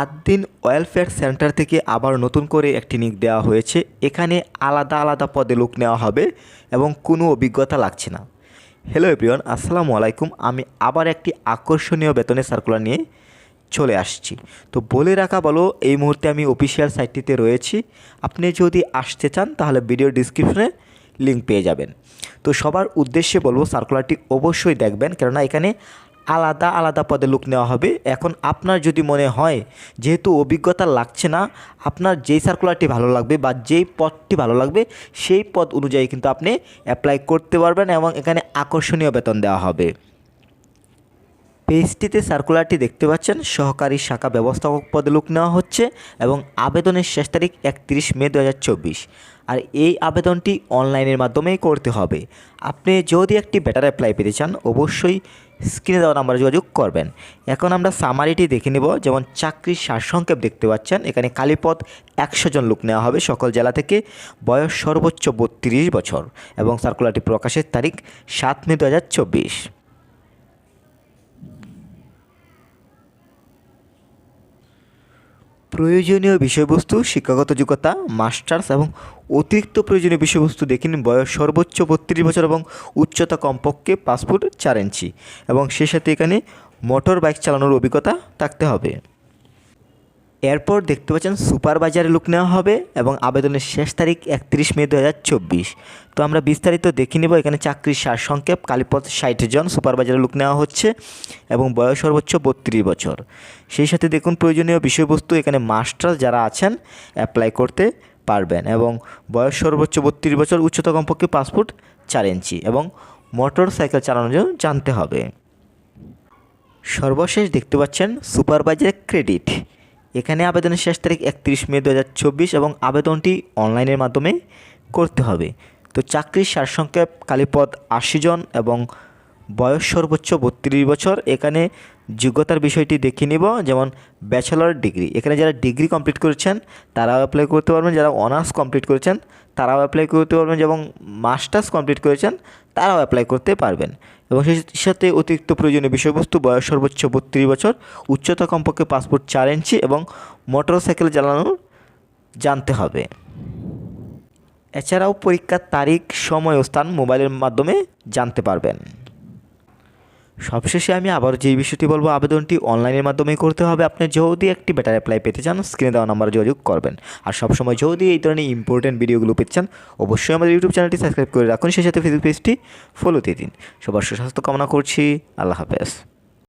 আট দিন welfare centre থেকে আবার নতুন করে একটি নিক দেওয়া হয়েছে। এখানে আলাদা আলাদা পদে লোক নেওয়া হবে এবং কোনো অভিজ্ঞতা লাগছে না। হ্যালো এভরিওয়ান আসসালামু আলাইকুম। আমি আবার একটি আকর্ষণীয় বেতনের সার্কুলার নিয়ে চলে আসছি। তো বলে রাখা বলো, এই মুহূর্তে আমি অফিসিয়াল সাইটটিতে রয়েছি। আপনি যদি আসতে চান, তাহলে ভিডিও ডিসক্রিপশনে লিঙ্ক পেয়ে যাবেন। তো সবার উদ্দেশ্যে বলব সার্কুলারটি অবশ্যই দেখবেন। কেননা এখানে আলাদা আলাদা পদে লোক নেওয়া হবে। এখন আপনার যদি মনে হয়, যেহেতু অভিজ্ঞতা লাগছে না, আপনার যেই সার্কুলারটি ভালো লাগবে বা যেই পদটি ভালো লাগবে, সেই পদ অনুযায়ী কিন্তু আপনি অ্যাপ্লাই করতে পারবেন এবং এখানে আকর্ষণীয় বেতন দেওয়া হবে। পেজটিতে সার্কুলারটি দেখতে পাচ্ছেন, সহকারী শাখা ব্যবস্থাপক পদে লোক নেওয়া হচ্ছে এবং আবেদনের শেষ তারিখ একত্রিশ মে দু হাজার চব্বিশ। আর এই আবেদনটি অনলাইনের মাধ্যমেই করতে হবে। আপনি যদি একটি বেটার অ্যাপ্লাই পেতে চান, অবশ্যই স্ক্রিনে দেওয়া নাম্বারে যোগাযোগ করবেন। এখন আমরা সামারিটি দেখে নেব। যেমন চাকরির সারসংক্ষেপ দেখতে পাচ্ছেন। এখানে কালীপদ একশো জন লোক নেওয়া হবে সকল জেলা থেকে। বয়স সর্বোচ্চ বত্রিশ বছর এবং সার্কুলারটি প্রকাশের তারিখ সাত মে দু হাজার চব্বিশ। প্রয়োজনীয় বিষয়বস্তু, শিক্ষাগত যোগ্যতা, মাস্টার্স এবং অতিরিক্ত প্রয়োজনীয় বিষয়বস্তু দেখে নিন বয়স সর্বোচ্চ বত্রিশ বছর এবং উচ্চতা কমপক্ষে পাসপোর্ট চার ইঞ্চি। এবং সে সাথে এখানে মোটর বাইক চালানোর অভিজ্ঞতা থাকতে হবে। এরপর দেখতে পাচ্ছেন সুপারভাইজারে লুক নেওয়া হবে এবং আবেদনের শেষ তারিখ একত্রিশ মে দু হাজার চব্বিশ। তো আমরা বিস্তারিত দেখে নেব, এখানে চাকরির সার সংক্ষেপ কালীপথ ষাট জন সুপারভাইজারে লুক নেওয়া হচ্ছে এবং বয়স সর্বোচ্চ বত্রিশ বছর। সেই সাথে দেখুন প্রয়োজনীয় বিষয়বস্তু, এখানে মাস্টার যারা আছেন অ্যাপ্লাই করতে পারবেন এবং বয়স সর্বোচ্চ বত্রিশ বছর, উচ্চতা কমপক্ষে পাসপোর্ট চার ইঞ্চি এবং মোটর সাইকেল চালানোর জন্য জানতে হবে। সর্বশেষ দেখতে পাচ্ছেন সুপারভাইজার ক্রেডিট। এখানে আবেদনের শেষ তারিখ একত্রিশ মে দু হাজার চব্বিশ এবং আবেদনটি অনলাইনের মাধ্যমে করতে হবে। তো চাকরির সারসংক্ষেপ কালীপদ আশি জন এবং বয়স সর্বোচ্চ বত্রিশ বছর। এখানে যোগ্যতার বিষয়টি দেখে নিব, যেমন ব্যাচেলর ডিগ্রি এখানে যারা ডিগ্রি কমপ্লিট করেছেন, তারাও অ্যাপ্লাই করতে পারবেন। যারা অনার্স কমপ্লিট করেছেন, তারাও অ্যাপ্লাই করতে পারবেন। যেমন মাস্টার্স কমপ্লিট করেছেন, তারাও অ্যাপ্লাই করতে পারবেন। এবং সেই সাথে অতিরিক্ত প্রয়োজনীয় বিষয়বস্তু, বয়স সর্বোচ্চ বত্রিশ বছর, উচ্চতা কমপক্ষে পাসপোর্ট চার ইঞ্চি এবং মোটর সাইকেল চালানো জানতে হবে। এছাড়াও পরীক্ষার তারিখ, সময় ও স্থান মোবাইলের মাধ্যমে জানতে পারবেন। সবশেষে আমি আবার যে বিষয়টি বলব, আবেদনটি অনলাইনের মাধ্যমে করতে হবে। আপনি যদি একটি বেটার অ্যাপ্লাই পেতে চান স্ক্রিনে দেওয়া নাম্বারে যোগাযোগ করবেন। আর সবসময় যদি এই ধরনের ইম্পর্টেন্ট ভিডিওগুলো পেতে চান, অবশ্যই আমাদের ইউটিউব চ্যানেলটি সাবস্ক্রাইব করে রাখুন। সেই সাথে ফেসবুক পেজটি ফলো দিয়ে দিন। সবার সুস্বাস্থ্য কামনা করছি। আল্লাহ হাফেজ।